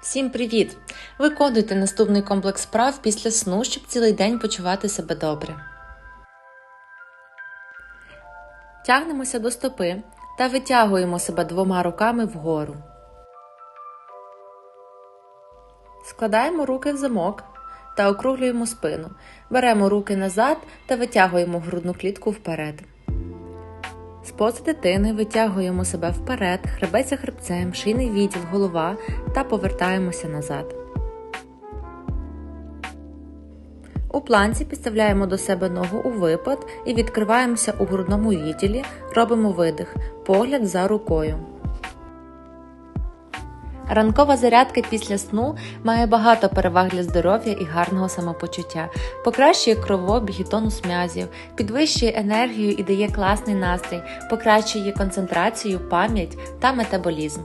Всім привіт! Виконуйте наступний комплекс справ після сну, щоб цілий день почувати себе добре. Тягнемося до стопи та витягуємо себе двома руками вгору. Складаємо руки в замок та округлюємо спину. Беремо руки назад та витягуємо грудну клітку вперед. З пози дитини витягуємо себе вперед, хребець за хребцем, шийний відділ, голова та повертаємося назад. У планці підставляємо до себе ногу у випад і відкриваємося у грудному відділі, робимо видих, погляд за рукою. Ранкова зарядка після сну має багато переваг для здоров'я і гарного самопочуття, покращує кровообіг і тонус м'язів, підвищує енергію і дає класний настрій, покращує концентрацію, пам'ять та метаболізм.